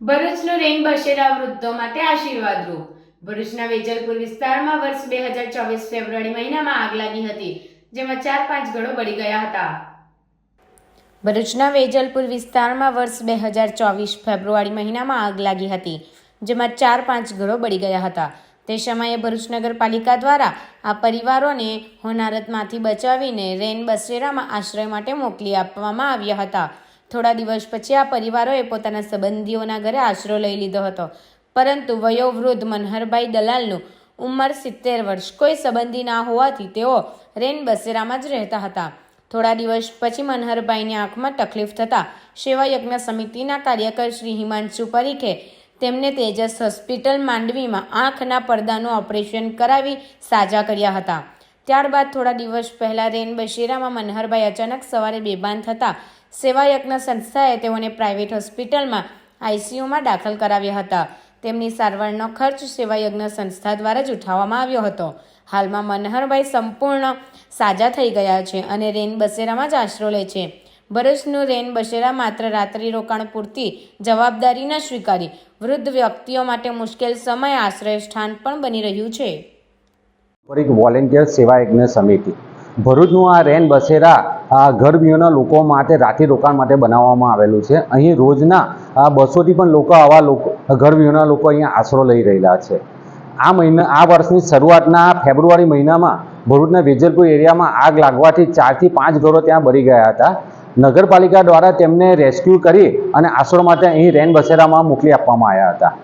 ભરૂચનું રેન બસેરા વૃદ્ધો માટે આશીર્વાદરૂપ. ભરૂચના વેજલપુર વિસ્તારમાં વર્ષ બે હજાર ચોવીસ ફેબ્રુઆરી મહિનામાં આગ લાગી હતી, જેમાં ચાર પાંચ ઘરો બળી ગયા હતા. ભરૂચના વેજલપુર વિસ્તારમાં વર્ષ બે હજાર ચોવીસ ફેબ્રુઆરી મહિનામાં આગ લાગી હતી, જેમાં ચાર પાંચ ઘરો બળી ગયા હતા. તે સમયે ભરૂચ નગરપાલિકા દ્વારા આ પરિવારોને હોનારતમાંથી બચાવીને રેન બસેરામાં આશ્રય માટે મોકલી આપવામાં આવ્યા હતા. થોડા દિવસ પછી આ પરિવારોએ પોતાના સંબંધીઓના ઘરે આશરો લઈ લીધો હતો. પરંતુ વયોવૃદ્ધ મનહરભાઈ દલાલનું ઉંમર સિત્તેર વર્ષ. કોઈ સંબંધી ના હોવાથી તેઓ રેન બસેરામાં જ રહેતા હતા. થોડા દિવસ પછી મનહરભાઈની આંખમાં તકલીફ થતાં સેવાયજ્ઞ સમિતિના કાર્યકર શ્રી હિમાંશુ પરીખે તેમને તેજસ હોસ્પિટલ માંડવીમાં આંખના પડદાનું ઓપરેશન કરાવી સાજા કર્યા હતા. ત્યારબાદ થોડા દિવસ પહેલા રેન બશીરામાં મનહરભાઈ અચાનક સવારે બેભાન થતા સેવાયજ્ઞ સંસ્થાએ તેઓને પ્રાઇવેટ હોસ્પિટલમાં આઈસીયુમાં દાખલ કરાવ્યા હતા. તેમની સારવારનો ખર્ચ સેવાયજ્ઞ સંસ્થા દ્વારા જ ઉઠાવવામાં આવ્યો હતો. હાલમાં મનહરભાઈ સંપૂર્ણ સાજા થઈ ગયા છે અને રેન બસેરામાં જ આશરો લે છે. ભરૂચનું રેન બસેરા માત્ર રાત્રિ રોકાણ પૂરતી જવાબદારી ન સ્વીકારી, વૃદ્ધ વ્યક્તિઓ માટે મુશ્કેલ સમય આશ્રય સ્થાન પણ બની રહ્યું છે. એક વોલેન્ટિયર સેવા યજ્ઞ સમિતિ. ભરૂચનું આ રેન બસેરા આ ગર્ભીઓના લોકો માટે રાત્રિ રોકાણ માટે બનાવવામાં આવેલું છે. અહીં રોજના બસોથી પણ લોકો આવા લોકો ગર્ભીઓના લોકો અહીંયા આશરો લઈ રહેલા છે. આ મહિના, આ વર્ષની શરૂઆતના ફેબ્રુઆરી મહિનામાં ભરૂચના વેજલપુર એરિયામાં આગ લાગવાથી ચારથી પાંચ ઘરો ત્યાં બળી ગયા હતા. નગરપાલિકા દ્વારા તેમને રેસ્ક્યુ કરી અને આશરો માટે અહીં રેન બસેરામાં મોકલી આપવામાં આવ્યા હતા.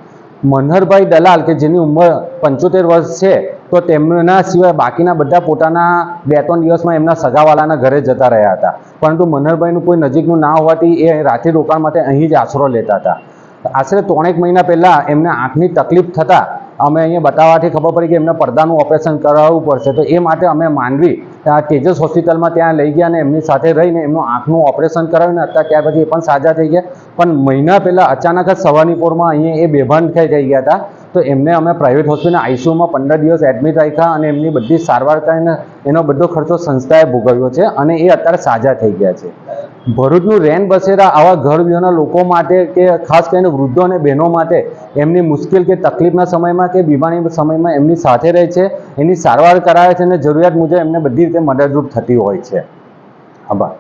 મનહરભાઈ દલાલ, કે જેની ઉંમર પંચોતેર વર્ષ છે, તો તેમના સિવાય બાકીના બધા પોતાના બે ત્રણ દિવસમાં એમના સગાવાલાના ઘરે જતા રહ્યા હતા. પરંતુ મનહરભાઈનું કોઈ નજીકનું ના હોવાથી એ રાત્રિ રોકાણ માટે અહીં જ આશરો લેતા હતા. આશરે ત્રણેક મહિના પહેલાં એમને આંખની તકલીફ થતાં અમે અહીંયા બતાવવાથી ખબર પડી કે એમને પડદાનું ઓપરેશન કરાવવું પડશે. તો એ માટે અમે માંડવી તેજસ હોસ્પિટલમાં ત્યાં લઈ ગયા અને એમની સાથે રહીને એમનું આંખનું ઓપરેશન કરાવીને અત્યારે ત્યાર પછી એ પણ સાજા થઈ ગયા. પણ મહિના પહેલાં અચાનક જ સવારની પોરમાં અહીંયા એ બેભાન થઈ ગયા હતા. તો એમને અમે પ્રાઇવેટ હોસ્પિટલ આઈસીયુમાં પંદર દિવસ એડમિટ રાખ્યા અને એમની બધી સારવાર કરીને એનો બધો ખર્ચો સંસ્થાએ ભોગવ્યો છે અને એ અત્યારે સાજા થઈ ગયા છે. ભરૂચનું રેન બસેરા આવા ઘર લોકો માટે કે ખાસ કરીને વૃદ્ધો અને બહેનો માટે એમની મુશ્કેલ કે તકલીફના સમયમાં કે બીમારી સમયમાં એમની સાથે રહે છે, એની સારવાર કરાવે છે અને જરૂરિયાત મુજબ એમને બધી રીતે મદદરૂપ થતી હોય છે. આભાર.